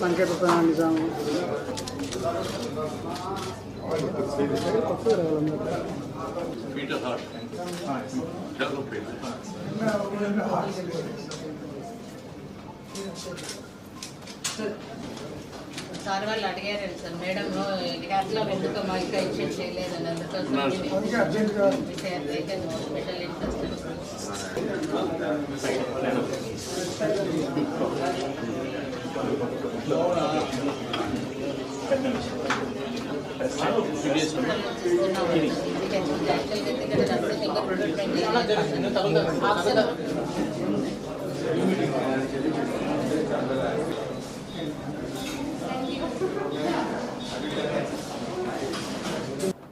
సంకేత నిజాము కొత్తగా రావాలన్నారు సార్ వాళ్ళు అడిగారండి సార్. మేడం క్యాట్లో ఎందుకు మా ఇంకా ఇన్షెట్ చేయలేదని అందుకోసం స్పెషల్ ఇంట్రెస్ట్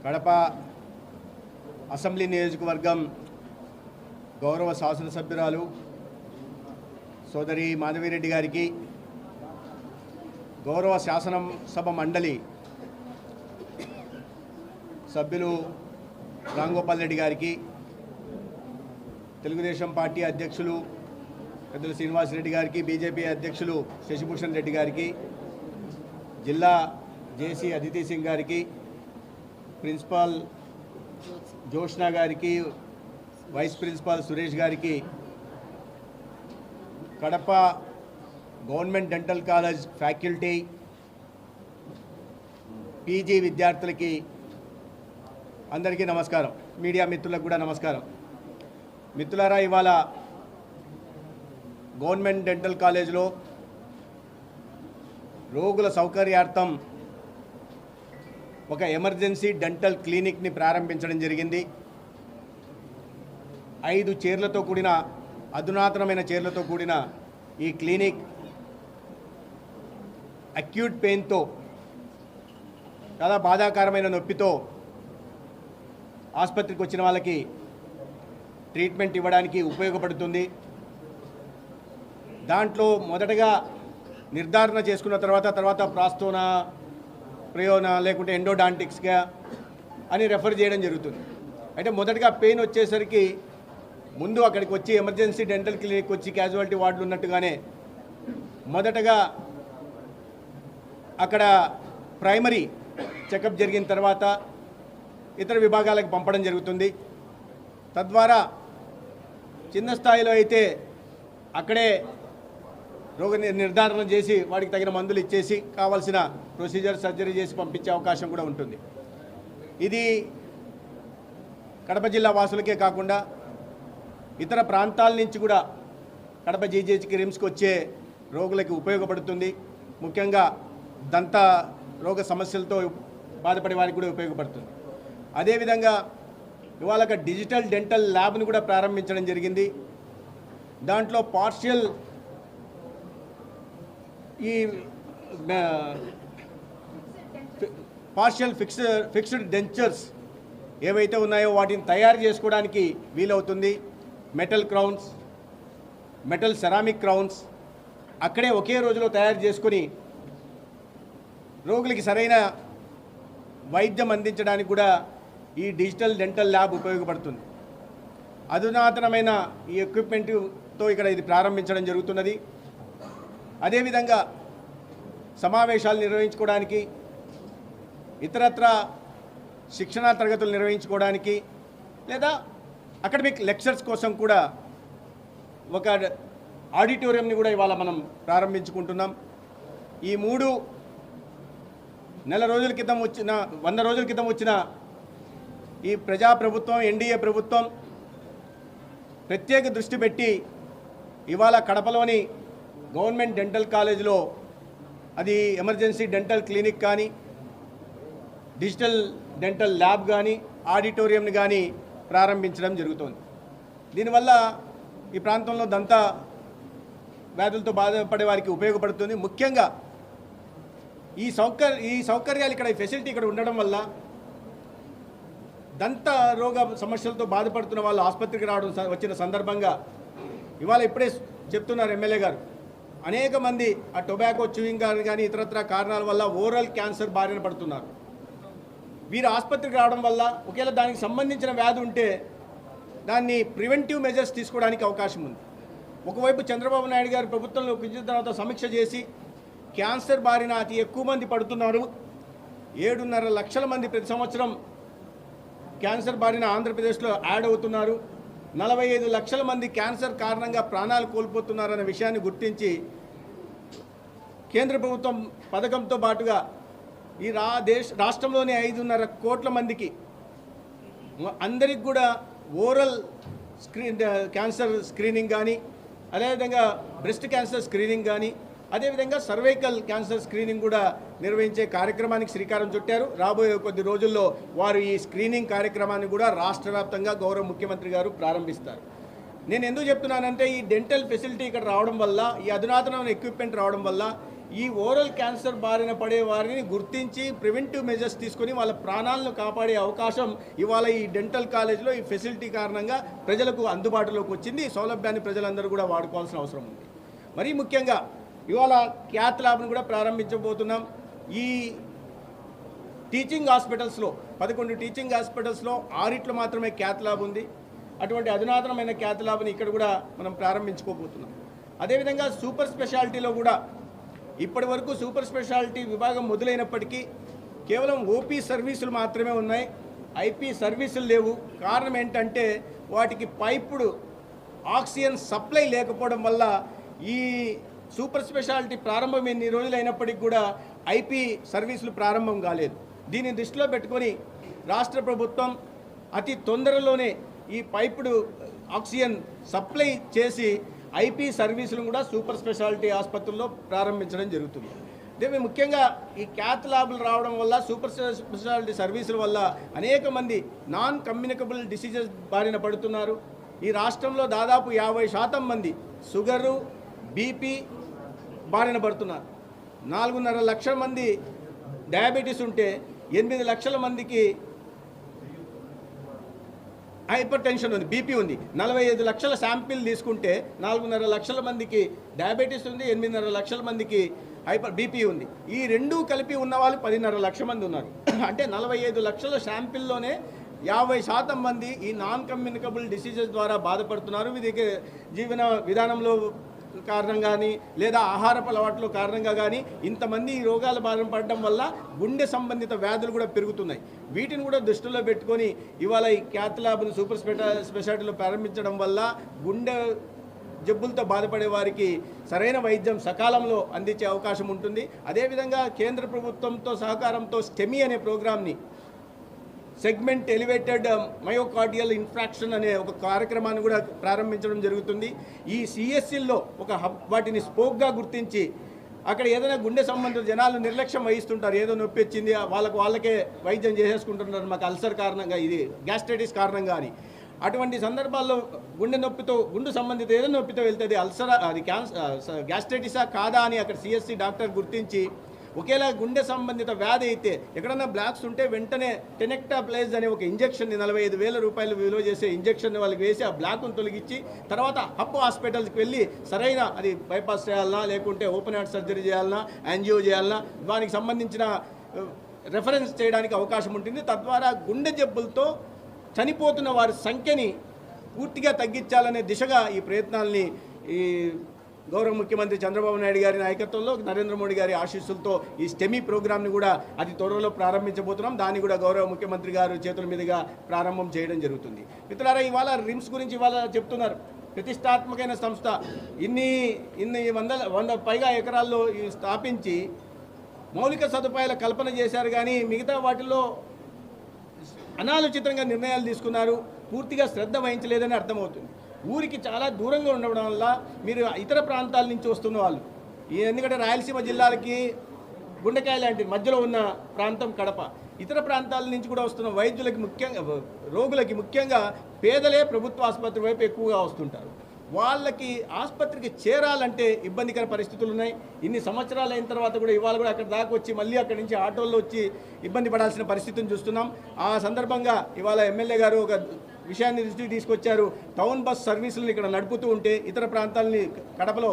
కడప అసెంబ్లీ నియోజకవర్గం గౌరవ శాసనసభ్యురాలు సోదరి మాధవిరెడ్డి గారికి గౌరవ శాసనం సభ మండలి సభ్యులు రాంగోపాల్ రెడ్డి గారికి తెలుగుదేశం పార్టీ అధ్యక్షులు పెద్దలు శ్రీనివాసరెడ్డి గారికి బీజేపీ అధ్యక్షులు శశిభూషణ్ రెడ్డి గారికి జిల్లా జేసీ అదితి సింగ్ గారికి ప్రిన్సిపాల్ జోష్నా గారికి వైస్ ప్రిన్సిపాల్ సురేష్ గారికి Kadapa government dental college faculty PG విద్యార్థులకి అందరికీ నమస్కారం. మీడియా మిత్రులకు కూడా నమస్కారం. మిత్రులారా ఇవాళ గవర్నమెంట్ డెంటల్ కాలేజ్లో రోగుల సౌకర్యార్థం ఒక ఎమర్జెన్సీ డెంటల్ క్లినిక్ని ప్రారంభించడం జరిగింది. ఐదు చైర్లతో కూడిన అధునాతనమైన చైర్లతో కూడిన ఈ క్లినిక్ అక్యూట్ పెయిన్తో చాలా బాధాకరమైన నొప్పితో ఆసుపత్రికి వచ్చిన వాళ్ళకి ట్రీట్మెంట్ ఇవ్వడానికి ఉపయోగపడుతుంది. దాంట్లో మొదటగా నిర్ధారణ చేసుకున్న తర్వాత తర్వాత ప్రాస్తోనా ప్రయోన లేకుంటే ఎండోడాంటిక్స్గా అని రెఫర్ చేయడం జరుగుతుంది. అయితే మొదటగా పెయిన్ వచ్చేసరికి ముందు అక్కడికి వచ్చి ఎమర్జెన్సీ డెంటల్ క్లినిక్ వచ్చి క్యాజువాలిటీ వార్డులు ఉన్నట్టుగానే మొదటగా అక్కడ ప్రైమరీ చెకప్ జరిగిన తర్వాత ఇతర విభాగాలకు పంపడం జరుగుతుంది. తద్వారా చిన్న స్థాయిలో అయితే అక్కడే రోగ నిర్ధారణ చేసి వాడికి తగిన మందులు ఇచ్చేసి కావాల్సిన ప్రొసీజర్ సర్జరీ చేసి పంపించే అవకాశం కూడా ఉంటుంది. ఇది కడప జిల్లా వాసులకే కాకుండా ఇతర ప్రాంతాల నుంచి కూడా కడప జీజేహెచ్కి రిమ్స్కి వచ్చే రోగులకి ఉపయోగపడుతుంది. ముఖ్యంగా దంత రోగ సమస్యలతో బాధపడే వారికి కూడా ఉపయోగపడుతుంది. అదేవిధంగా ఇవాళ ఒక డిజిటల్ డెంటల్ ల్యాబ్ను కూడా ప్రారంభించడం జరిగింది. దాంట్లో పార్షియల్ ఈ పార్షియల్ ఫిక్స్డ్ ఫిక్స్డ్ డెంచర్స్ ఏవైతే ఉన్నాయో వాటిని తయారు చేసుకోవడానికి వీలవుతుంది. Metal crowns metal ceramic crowns అక్కడే ఒకే రోజులో తయారు చేసుకొని రోగులకి సరైన వైద్యం అందించడానికి కూడా ఈ డిజిటల్ డెంటల్ ల్యాబ్ ఉపయోగపడుతుంది. అధునాతనమైన ఈ ఎక్విప్మెంట్తో ఇక్కడ ఇది ప్రారంభించడం జరుగుతున్నది. అదేవిధంగా సమావేశాలు నిర్వహించుకోవడానికి ఇతరత్ర శిక్షణా తరగతులు నిర్వహించుకోవడానికి లేదా అకాడమిక్ లెక్చర్స్ కోసం కూడా ఒక ఆడిటోరియంని కూడా ఇవాళ మనం ప్రారంభించుకుంటున్నాం. ఈ మూడు నెల రోజుల క్రితం వచ్చిన వంద రోజుల క్రితం వచ్చిన ఈ ప్రజాప్రభుత్వం ఎన్డీఏ ప్రభుత్వం ప్రత్యేక దృష్టి పెట్టి ఇవాళ కడపలోని గవర్నమెంట్ డెంటల్ కాలేజీలో అది ఎమర్జెన్సీ డెంటల్ క్లినిక్ కానీ డిజిటల్ డెంటల్ ల్యాబ్ కానీ ఆడిటోరియంని కానీ ప్రారంభించడం జరుగుతోంది. దీనివల్ల ఈ ప్రాంతంలో దంత వ్యాధులతో బాధపడే వారికి ఉపయోగపడుతుంది. ముఖ్యంగా ఈ సౌకర్య ఈ సౌకర్యాలు ఇక్కడ ఫెసిలిటీ ఇక్కడ ఉండడం వల్ల దంత రోగ సమస్యలతో బాధపడుతున్న వాళ్ళు ఆసుపత్రికి రావడం వచ్చిన సందర్భంగా ఇవాళ ఇప్పుడే చెప్తున్నారు ఎమ్మెల్యే గారు. అనేక మంది ఆ టొబాకో చూయింగ్ కానీ కానీ ఇతరత్ర కారణాల వల్ల ఓరల్ క్యాన్సర్ బారిన పడుతున్నారు. వీరు ఆసుపత్రికి రావడం వల్ల ఒకవేళ దానికి సంబంధించిన వ్యాధి ఉంటే దాన్ని ప్రివెంటివ్ మెజర్స్ తీసుకోవడానికి అవకాశం ఉంది. ఒకవైపు చంద్రబాబు నాయుడు గారు ప్రభుత్వంలో వచ్చిన తర్వాత సమీక్ష చేసి క్యాన్సర్ బారిన అతి ఎక్కువ మంది పడుతున్నారు. ఏడున్నర లక్షల మంది ప్రతి సంవత్సరం క్యాన్సర్ బారిన ఆంధ్రప్రదేశ్లో యాడ్ అవుతున్నారు. నలభై ఐదు లక్షల మంది క్యాన్సర్ కారణంగా ప్రాణాలు కోల్పోతున్నారన్న విషయాన్ని గుర్తించి కేంద్ర ప్రభుత్వం పథకంతో పాటుగా ఈ రా దేశ రాష్ట్రంలోని ఐదున్నర కోట్ల మందికి అందరికి కూడా ఓరల్ స్క్రీన్ క్యాన్సర్ స్క్రీనింగ్ కానీ అదేవిధంగా బ్రెస్ట్ క్యాన్సర్ స్క్రీనింగ్ కానీ అదేవిధంగా సర్వైకల్ క్యాన్సర్ స్క్రీనింగ్ కూడా నిర్వహించే కార్యక్రమానికి శ్రీకారం చుట్టారు. రాబోయే కొద్ది రోజుల్లో వారు ఈ స్క్రీనింగ్ కార్యక్రమాన్ని కూడా రాష్ట్ర వ్యాప్తంగా గౌరవ ముఖ్యమంత్రి గారు ప్రారంభిస్తారు. నేను ఎందుకు చెప్తున్నానంటే ఈ డెంటల్ ఫెసిలిటీ ఇక్కడ రావడం వల్ల ఈ అధునాతనమైన ఎక్విప్మెంట్ రావడం వల్ల ఈ ఓరల్ క్యాన్సర్ బారిన పడే వారిని గుర్తించి ప్రివెంటివ్ మెజర్స్ తీసుకొని వాళ్ళ ప్రాణాలను కాపాడే అవకాశం ఇవాళ ఈ డెంటల్ కాలేజ్లో ఈ ఫెసిలిటీ కారణంగా ప్రజలకు అందుబాటులోకి వచ్చింది. ఈ సౌలభ్యాన్ని ప్రజలందరూ కూడా వాడుకోవాల్సిన అవసరం ఉంది. మరీ ముఖ్యంగా ఇవాళ క్యాత్ ల్యాబ్ను కూడా ప్రారంభించబోతున్నాం. ఈ టీచింగ్ హాస్పిటల్స్లో పదకొండు టీచింగ్ హాస్పిటల్స్లో ఆరిట్లో మాత్రమే క్యాత్ ల్యాబ్ ఉంది. అటువంటి అధునాతనమైన క్యాత్ ల్యాబ్ని ఇక్కడ కూడా మనం ప్రారంభించుకోబోతున్నాం. అదేవిధంగా సూపర్ స్పెషాలిటీలో కూడా ఇప్పటి వరకు సూపర్ స్పెషాలిటీ విభాగం మొదలైనప్పటికీ కేవలం ఓపీ సర్వీసులు మాత్రమే ఉన్నాయి. ఐపీ సర్వీసులు లేవు. కారణం ఏంటంటే వాటికి పైపుడు ఆక్సిజన్ సప్లై లేకపోవడం వల్ల ఈ సూపర్ స్పెషాలిటీ ప్రారంభం ఎన్ని రోజులు అయినప్పటికీ కూడా ఐపీ సర్వీసులు ప్రారంభం కాలేదు. దీన్ని దృష్టిలో పెట్టుకొని రాష్ట్ర ప్రభుత్వం అతి తొందరలోనే ఈ పైపుడు ఆక్సిజన్ సప్లై చేసి ఐపీ సర్వీసులను కూడా సూపర్ స్పెషాలిటీ ఆసుపత్రుల్లో ప్రారంభించడం జరుగుతుంది. ఇదే ముఖ్యంగా ఈ క్యాత్ ల్యాబ్లు రావడం వల్ల సూపర్ స్పెషాలిటీ సర్వీసుల వల్ల అనేక మంది నాన్ కమ్యూనికబుల్ డిసీజెస్ బారిన పడుతున్నారు. ఈ రాష్ట్రంలో దాదాపు యాభై శాతం మంది షుగరు బీపీ బారిన పడుతున్నారు. నాలుగున్నర లక్షల మంది డయాబెటీస్ ఉంటే ఎనిమిది లక్షల మందికి హైపర్ టెన్షన్ ఉంది బీపీ ఉంది. నలభై ఐదు లక్షల శాంపిల్ తీసుకుంటే నాలుగున్నర లక్షల మందికి డయాబెటీస్ ఉంది ఎనిమిదిన్నర లక్షల మందికి హైపర్ బీపీ ఉంది. ఈ రెండు కలిపి ఉన్న వాళ్ళు పదిన్నర లక్షల మంది ఉన్నారు. అంటే నలభై ఐదు లక్షల శాంపిల్లోనే యాభై శాతం మంది ఈ నాన్ కమ్యూనికబుల్ డిసీజెస్ ద్వారా బాధపడుతున్నారు. వీరికి జీవన విధానంలో కారణం కానీ లేదా ఆహారపు అలవాట్ల కారణంగా కానీ ఇంతమంది ఈ రోగాల బారిన పడడం వల్ల గుండె సంబంధిత వ్యాధులు కూడా పెరుగుతున్నాయి. వీటిని కూడా దృష్టిలో పెట్టుకొని ఇవాళ ఈ క్యాత్ ల్యాబ్ను సూపర్ స్పెషాలిటీలో ప్రారంభించడం వల్ల గుండె జబ్బులతో బాధపడే వారికి సరైన వైద్యం సకాలంలో అందించే అవకాశం ఉంటుంది. అదేవిధంగా కేంద్ర ప్రభుత్వంతో సహకారంతో స్టెమీ అనే ప్రోగ్రామ్ని సెగ్మెంట్ ఎలివేటెడ్ మయోకార్డియల్ ఇన్ఫ్రాక్షన్ అనే ఒక కార్యక్రమాన్ని కూడా ప్రారంభించడం జరుగుతుంది. ఈ సిఎస్సిల్లో ఒక హబ్ వాటిని స్పోక్గా గుర్తించి అక్కడ ఏదైనా గుండె సంబంధిత జనాలు నిర్లక్ష్యం వహిస్తుంటారు. ఏదో నొప్పి వచ్చింది వాళ్ళకు వాళ్ళకే వైద్యం చేసేసుకుంటున్నారు. మాకు అల్సర్ కారణంగా ఇది గ్యాస్ట్రైటిస్ కారణంగా అని. అటువంటి సందర్భాల్లో గుండె నొప్పితో గుండె సంబంధిత ఏదో నొప్పితో వెళ్తుంది అల్సరా అది క్యాన్సర్ గ్యాస్ట్రైటిసా కాదా అని అక్కడ సిఎస్సి డాక్టర్ గుర్తించి ఒకేలా గుండె సంబంధిత వ్యాధి అయితే ఎక్కడన్నా బ్లాక్స్ ఉంటే వెంటనే టెనెక్టా ప్లేస్ అనే ఒక ఇంజక్షన్ని నలభై ఐదు వేల రూపాయలు విలువ చేసే ఇంజక్షన్ వాళ్ళకి వేసి ఆ బ్లాక్ను తొలగించి తర్వాత హప్పు హాస్పిటల్స్కి వెళ్ళి సరైన అది బైపాస్ చేయాలన్నా లేకుంటే ఓపెన్ హార్ట్ సర్జరీ చేయాలన్నా యాంజియో చేయాలన్నా దానికి సంబంధించిన రెఫరెన్స్ చేయడానికి అవకాశం ఉంటుంది. తద్వారా గుండె జబ్బులతో చనిపోతున్న వారి సంఖ్యని పూర్తిగా తగ్గించాలనే దిశగా ఈ ప్రయత్నాల్ని ఈ గౌరవ ముఖ్యమంత్రి చంద్రబాబు నాయుడు గారి నాయకత్వంలో నరేంద్ర మోడీ గారి ఆశీస్సులతో ఈ స్టెమీ ప్రోగ్రామ్ని కూడా అతి త్వరలో ప్రారంభించబోతున్నాం. దాన్ని కూడా గౌరవ ముఖ్యమంత్రి గారు చేతుల మీదుగా ప్రారంభం చేయడం జరుగుతుంది. మిత్రులారా ఇవాళ రిమ్స్ గురించి ఇవాళ చెప్తున్నారు. ప్రతిష్టాత్మకమైన సంస్థ. ఇన్ని ఇన్ని వందల వంద పైగా ఎకరాల్లో స్థాపించి మౌలిక సదుపాయాల కల్పన చేశారు కానీ మిగతా వాటిలో అనాలోచితంగా నిర్ణయాలు తీసుకున్నారు. పూర్తిగా శ్రద్ధ వహించలేదని అర్థమవుతుంది. ఊరికి చాలా దూరంగా ఉండడం వల్ల మీరు ఇతర ప్రాంతాల నుంచి వస్తున్న వాళ్ళు. ఎందుకంటే రాయలసీమ జిల్లాలకి గుండెకాయ లాంటి మధ్యలో ఉన్న ప్రాంతం కడప. ఇతర ప్రాంతాల నుంచి కూడా వస్తున్న వైద్యులకి ముఖ్యంగా రోగులకి ముఖ్యంగా పేదలే ప్రభుత్వ ఆసుపత్రి వైపు ఎక్కువగా వస్తుంటారు. వాళ్ళకి ఆసుపత్రికి చేరాలంటే ఇబ్బందికర పరిస్థితులు ఉన్నాయి. ఇన్ని సంవత్సరాలు అయిన తర్వాత కూడా ఇవాళ కూడా అక్కడ దాకా వచ్చి మళ్ళీ అక్కడి నుంచి ఆటోల్లో వచ్చి ఇబ్బంది పడాల్సిన పరిస్థితిని చూస్తున్నాం. ఆ సందర్భంగా ఇవాళ ఎమ్మెల్యే గారు ఒక విషయాన్ని దృష్టికి తీసుకొచ్చారు. టౌన్ బస్ సర్వీసులను ఇక్కడ నడుపుతూ ఉంటే ఇతర ప్రాంతాలని కడపలో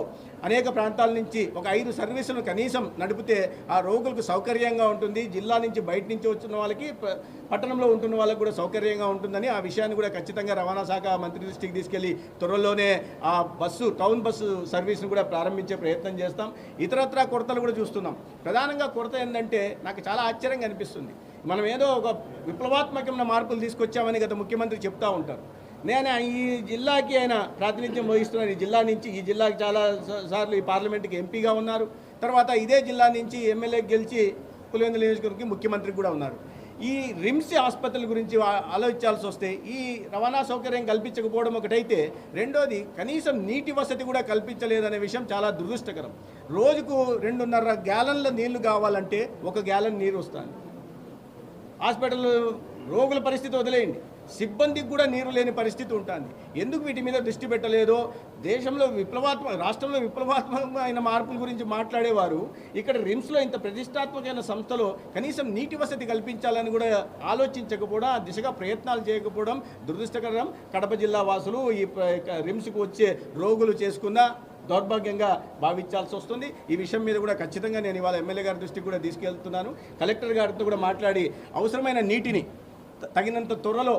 అనేక ప్రాంతాల నుంచి ఒక ఐదు సర్వీసులను కనీసం నడిపితే ఆ రోగులకు సౌకర్యంగా ఉంటుంది. జిల్లా నుంచి బయట నుంచి వచ్చిన వాళ్ళకి పట్టణంలో ఉంటున్న వాళ్ళకి కూడా సౌకర్యంగా ఉంటుందని ఆ విషయాన్ని కూడా ఖచ్చితంగా రవాణా శాఖ మంత్రి దృష్టికి తీసుకెళ్ళి త్వరలోనే ఆ బస్సు టౌన్ బస్సు సర్వీస్ను కూడా ప్రారంభించే ప్రయత్నం చేస్తాం. ఇతరత్రా కొరతలు కూడా చూస్తున్నాం. ప్రధానంగా కొరత ఏంటంటే నాకు చాలా ఆశ్చర్యంగా అనిపిస్తుంది. మనం ఏదో ఒక విప్లవాత్మకమైన మార్పులు తీసుకొచ్చామని గత ముఖ్యమంత్రి చెప్తా ఉంటారు. నేను ఈ జిల్లాకి ఆయన ప్రాతినిధ్యం వహిస్తున్నారు ఈ జిల్లా నుంచి ఈ జిల్లాకి చాలా సార్లు ఈ పార్లమెంట్కి ఎంపీగా ఉన్నారు. తర్వాత ఇదే జిల్లా నుంచి ఎమ్మెల్యే గెలిచి పులివెందుల నియోజకవర్గంకి ముఖ్యమంత్రి కూడా ఉన్నారు. ఈ రిమ్స్ ఆసుపత్రుల గురించి ఆలోచించాల్సి వస్తే ఈ రవాణా సౌకర్యం కల్పించకపోవడం ఒకటైతే రెండోది కనీసం నీటి వసతి కూడా కల్పించలేదనే విషయం చాలా దురదృష్టకరం. రోజుకు రెండున్నర గ్యాలన్ల నీళ్ళు కావాలంటే ఒక గ్యాలన్ నీరు వస్తుంది. హాస్పిటల్ రోగుల పరిస్థితి వదిలేయండి. సిబ్బందికి కూడా నీరు లేని పరిస్థితి ఉంటుంది. ఎందుకు వీటి మీద దృష్టి పెట్టలేదో? దేశంలో విప్లవాత్మక రాష్ట్రంలో విప్లవాత్మకమైన మార్పుల గురించి మాట్లాడేవారు. ఇక్కడ రిమ్స్లో ఇంత ప్రతిష్టాత్మకమైన సంస్థలో కనీసం నీటి వసతి కల్పించాలని కూడా ఆలోచించకపోవడం ఆ దిశగా ప్రయత్నాలు చేయకపోవడం దురదృష్టకరం. కడప జిల్లా వాసులు ఈ రిమ్స్కు వచ్చే రోగులు చేసుకున్న దౌర్భాగ్యంగా భావించాల్సి వస్తుంది. ఈ విషయం మీద కూడా ఖచ్చితంగా నేను ఇవాళ ఎమ్మెల్యే గారి దృష్టికి కూడా తీసుకెళ్తున్నాను. కలెక్టర్ గారితో కూడా మాట్లాడి అవసరమైన నీటిని తగినంత త్వరలో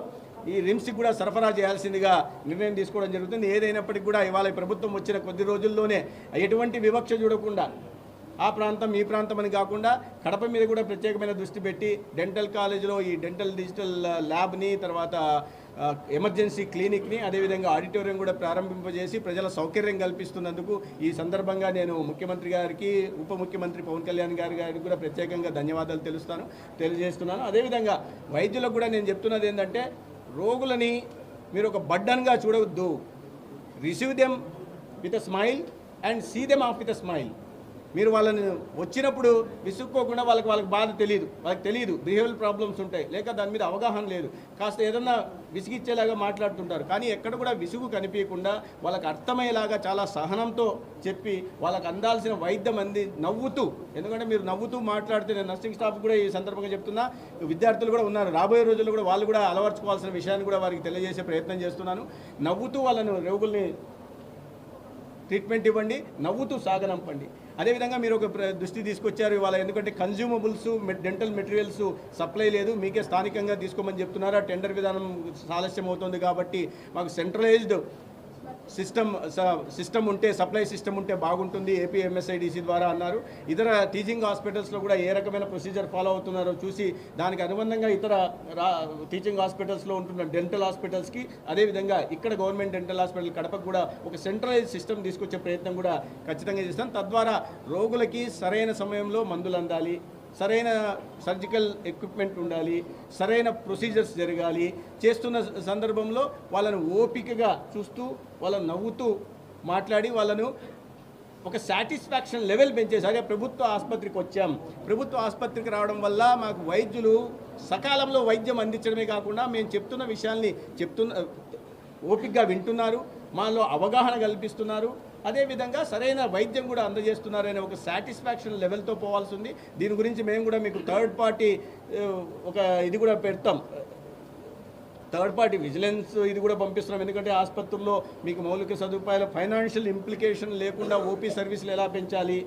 ఈ రిమ్స్కి కూడా సరఫరా చేయాల్సిందిగా నిర్ణయం తీసుకోవడం జరుగుతుంది. ఏదైనప్పటికీ కూడా ఇవాళ ప్రభుత్వం వచ్చిన కొద్ది రోజుల్లోనే ఎటువంటి వివక్ష చూడకుండా ఆ ప్రాంతం ఈ ప్రాంతం అని కాకుండా కడప మీద కూడా ప్రత్యేకమైన దృష్టి పెట్టి డెంటల్ కాలేజీలో ఈ డెంటల్ డిజిటల్ ల్యాబ్ని తర్వాత ఎమర్జెన్సీ క్లినిక్ని అదేవిధంగా ఆడిటోరియం కూడా ప్రారంభింపజేసి ప్రజల సౌకర్యం కల్పిస్తున్నందుకు ఈ సందర్భంగా నేను ముఖ్యమంత్రి గారికి ఉప ముఖ్యమంత్రి పవన్ కళ్యాణ్ గారి గారికి కూడా ప్రత్యేకంగా ధన్యవాదాలు తెలుస్తాను తెలియజేస్తున్నాను. అదేవిధంగా వైద్యులకు కూడా నేను చెప్తున్నది ఏంటంటే రోగులని మీరు ఒక బడ్డన్గా చూడవద్దు. Receive them with a smile and see them off with a smile మీరు వాళ్ళని వచ్చినప్పుడు విసుక్కోకుండా వాళ్ళకి వాళ్ళకి బాధ తెలియదు వాళ్ళకి తెలియదు బిహేవియర్ ప్రాబ్లమ్స్ ఉంటాయి. లేక దాని మీద అవగాహన లేదు. కాస్త ఏదన్నా విసిగిచ్చేలాగా మాట్లాడుతుంటారు. కానీ ఎక్కడ కూడా విసుగు కనిపించకుండా వాళ్ళకి అర్థమయ్యేలాగా చాలా సహనంతో చెప్పి వాళ్ళకి అందాల్సిన వైద్యం అంది నవ్వుతూ. ఎందుకంటే మీరు నవ్వుతూ మాట్లాడితే నేను నర్సింగ్ స్టాఫ్ కూడా ఈ సందర్భంగా చెప్తున్నా. విద్యార్థులు కూడా ఉన్నారు. రాబోయే రోజుల్లో కూడా వాళ్ళు కూడా అలవర్చుకోవాల్సిన విషయాన్ని కూడా వారికి తెలియజేసే ప్రయత్నం చేస్తున్నాను. నవ్వుతూ వాళ్ళను రోగుల్ని ట్రీట్మెంట్ ఇవ్వండి నవ్వుతూ సాగనంపండి అదేవిధంగా మీరు ఒక ప్ర- దృష్టి తీసుకొచ్చారు ఇవాళ ఎందుకంటే కన్జ్యూమబుల్స్ డెంటల్ మెటీరియల్స్ సప్లై లేదు. మీకే స్థానికంగా తీసుకోమని చెప్తున్నారు? ఆ టెండర్ విధానం సాలస్యం అవుతుంది కాబట్టి మాకు సెంట్రలైజ్డ్ సిస్టమ్ సిస్టమ్ ఉంటే సప్లై సిస్టమ్ ఉంటే బాగుంటుంది ఏపీ ఎంఎస్ఐడిసి ద్వారా అన్నారు. ఇతర టీచింగ్ హాస్పిటల్స్లో కూడా ఏ రకమైన ప్రొసీజర్ ఫాలో అవుతున్నారో చూసి దానికి అనుబంధంగా ఇతర రా టీచింగ్ హాస్పిటల్స్లో ఉంటున్న డెంటల్ హాస్పిటల్స్కి అదేవిధంగా ఇక్కడ గవర్నమెంట్ డెంటల్ హాస్పిటల్ కడపకు కూడా ఒక సెంట్రలైజ్ సిస్టమ్ తీసుకొచ్చే ప్రయత్నం కూడా ఖచ్చితంగా చేస్తాం. తద్వారా రోగులకి సరైన సమయంలో మందులు అందాలి. సరైన సర్జికల్ ఎక్విప్మెంట్ ఉండాలి సరైన ప్రొసీజర్స్ జరగాలి చేస్తున్న సందర్భంలో వాళ్ళను ఓపికగా చూస్తూ వాళ్ళను నవ్వుతూ మాట్లాడి వాళ్ళను ఒక సాటిస్ఫాక్షన్ లెవెల్ పెంచేసరి. ప్రభుత్వ ఆసుపత్రికి వచ్చాం. ప్రభుత్వ ఆసుపత్రికి రావడం వల్ల మాకు వైద్యులు సకాలంలో వైద్యం అందించడమే కాకుండా మేము చెప్తున్న విషయాల్ని చెప్తున్న ఓపికగా వింటున్నారు. మాలో అవగాహన కల్పిస్తున్నారు. అదేవిధంగా సరైన వైద్యం కూడా అందజేస్తున్నారనే ఒక సాటిస్ఫాక్షన్ లెవెల్తో పోవాల్సి ఉంది. దీని గురించి మేము కూడా మీకు థర్డ్ పార్టీ ఒక ఇది కూడా పెడతాం. థర్డ్ పార్టీ విజిలెన్స్ ఇది కూడా పంపిస్తున్నాం. ఎందుకంటే ఆసుపత్రుల్లో మీకు మౌలిక సదుపాయాలు ఫైనాన్షియల్ ఇంప్లికేషన్ లేకుండా ఓపీ సర్వీసులు ఎలా పెంచాలి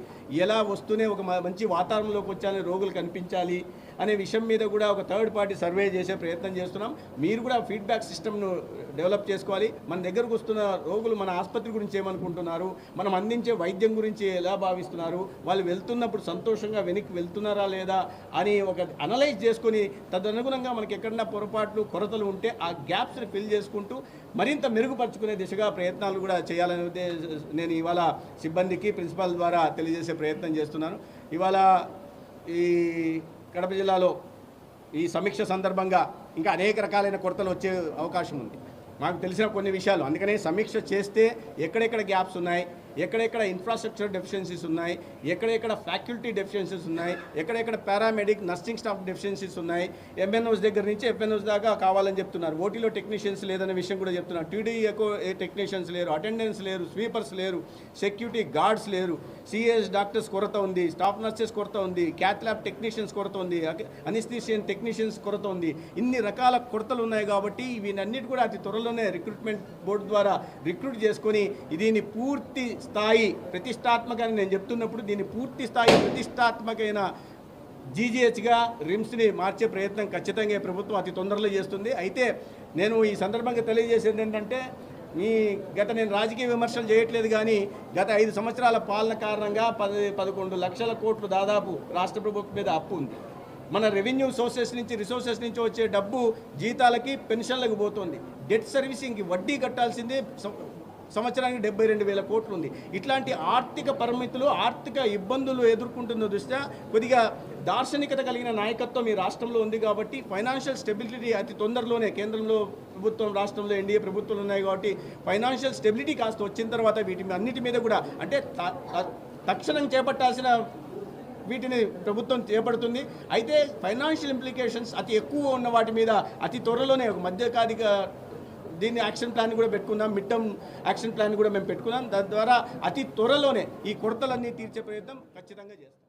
ఎలా వస్తూనే ఒక మంచి వాతావరణంలోకి వచ్చాలని రోగులు కనిపించాలి అనే విషయం మీద కూడా ఒక థర్డ్ పార్టీ సర్వే చేసే ప్రయత్నం చేస్తున్నాం. మీరు కూడా ఫీడ్బ్యాక్ సిస్టమ్ను డెవలప్ చేసుకోవాలి. మన దగ్గరకు వస్తున్న రోగులు మన ఆసుపత్రి గురించి ఏమనుకుంటున్నారు? మనం అందించే వైద్యం గురించి ఎలా భావిస్తున్నారు? వాళ్ళు వెళ్తున్నప్పుడు సంతోషంగా వెనక్కి వెళ్తున్నారా లేదా అని ఒక అనలైజ్ చేసుకొని తదనుగుణంగా మనకి ఎక్కడన్నా పొరపాట్లు కొరతలు ఉంటే ఆ గ్యాప్స్ని ఫిల్ చేసుకుంటూ మరింత మెరుగుపరుచుకునే దిశగా ప్రయత్నాలు కూడా చేయాలనే నేను ఇవాళ సిబ్బందికి ప్రిన్సిపాల్ ద్వారా తెలియజేసే ప్రయత్నం చేస్తున్నాను. ఇవాళ ఈ కడప జిల్లాలో ఈ సమీక్ష సందర్భంగా ఇంకా అనేక రకాలైన కొరతలు వచ్చే అవకాశం ఉంది. మాకు తెలిసిన కొన్ని విషయాలు. అందుకనే సమీక్ష చేస్తే ఎక్కడెక్కడ గ్యాప్స్ ఉన్నాయి ఎక్కడెక్కడ ఇన్ఫ్రాస్ట్రక్చర్ డెఫిషియన్సీస్ ఉన్నాయి ఎక్కడెక్కడ ఫ్యాకల్టీ డెఫిషియన్సీస్ ఉన్నాయి ఎక్కడెక్కడ పారామెడిక్ నర్సింగ్ స్టాఫ్ డెఫిషియన్సీస్ ఉన్నాయి ఎంఎన్ఓస్ దగ్గర నుంచి ఎఫ్ఎన్ఓస్ దాకా కావాలని చెప్తున్నారు. ఓటీలో టెక్నీషియన్స్ లేదనే విషయం కూడా చెప్తున్నారు. టీడీఏకో టెక్నీషియన్స్ లేరు అటెండెన్స్ లేరు స్వీపర్స్ లేరు సెక్యూరిటీ గార్డ్స్ లేరు. సిఎస్ డాక్టర్స్ కొరత ఉంది స్టాఫ్ నర్సెస్ కొరత ఉంది క్యాత్ ల్యాబ్ టెక్నీషియన్స్ కొరత ఉంది అనిస్థిషియన్ టెక్నీషియన్స్ కొరత ఉంది. ఇన్ని రకాల కొరతలు ఉన్నాయి కాబట్టి వీనన్నిటి కూడా అతి త్వరలోనే రిక్రూట్మెంట్ బోర్డు ద్వారా రిక్రూట్ చేసుకొని దీన్ని పూర్తి స్థాయి ప్రతిష్టాత్మకంగా నేను చెప్తున్నప్పుడు దీన్ని పూర్తి స్థాయి ప్రతిష్టాత్మకమైన జీజీహెచ్గా రిమ్స్ని మార్చే ప్రయత్నం ఖచ్చితంగా ప్రభుత్వం అతి తొందరలో చేస్తుంది. అయితే నేను ఈ సందర్భంగా తెలియజేసేది ఏంటంటే మీ గత నేను రాజకీయ విమర్శలు చేయట్లేదు కానీ గత ఐదు సంవత్సరాల పాలన కారణంగా పది పదకొండు లక్షల కోట్లు దాదాపు రాష్ట్ర ప్రభుత్వం మీద అప్పు ఉంది. మన రెవెన్యూ సోర్సెస్ నుంచి రిసోర్సెస్ నుంచి వచ్చే డబ్బు జీతాలకి పెన్షన్లకు పోతుంది. డెట్ సర్వీసింగ్కి వడ్డీ కట్టాల్సిందే సంవత్సరానికి డెబ్బై రెండు వేల కోట్లు ఉంది ఇట్లాంటి ఆర్థిక పరిమితులు ఆర్థిక ఇబ్బందులు ఎదుర్కొంటున్న దృష్ట్యా కొద్దిగా దార్శనికత కలిగిన నాయకత్వం ఈ రాష్ట్రంలో ఉంది కాబట్టి ఫైనాన్షియల్ స్టెబిలిటీ అతి తొందరలోనే కేంద్రంలో ప్రభుత్వం రాష్ట్రంలో ఎన్డీఏ ప్రభుత్వాలు ఉన్నాయి కాబట్టి ఫైనాన్షియల్ స్టెబిలిటీ కాస్త వచ్చిన తర్వాత వీటి అన్నిటి మీద కూడా అంటే త- తక్షణం చేపట్టాల్సిన వీటిని ప్రభుత్వం చేపడుతుంది. అయితే ఫైనాన్షియల్ ఇంప్లికేషన్స్ అతి ఎక్కువ ఉన్న వాటి మీద అతి త్వరలోనే ఒక మధ్యకాధిక దీన్ని యాక్షన్ ప్లాన్ కూడా పెట్టుకుందాం మిడ్ టర్మ్ యాక్షన్ ప్లాన్ కూడా మేము పెట్టుకున్నాం దాని ద్వారా అతి త్వరలోనే ఈ కొరతలన్నీ తీర్చే ప్రయత్నం ఖచ్చితంగా చేస్తాం.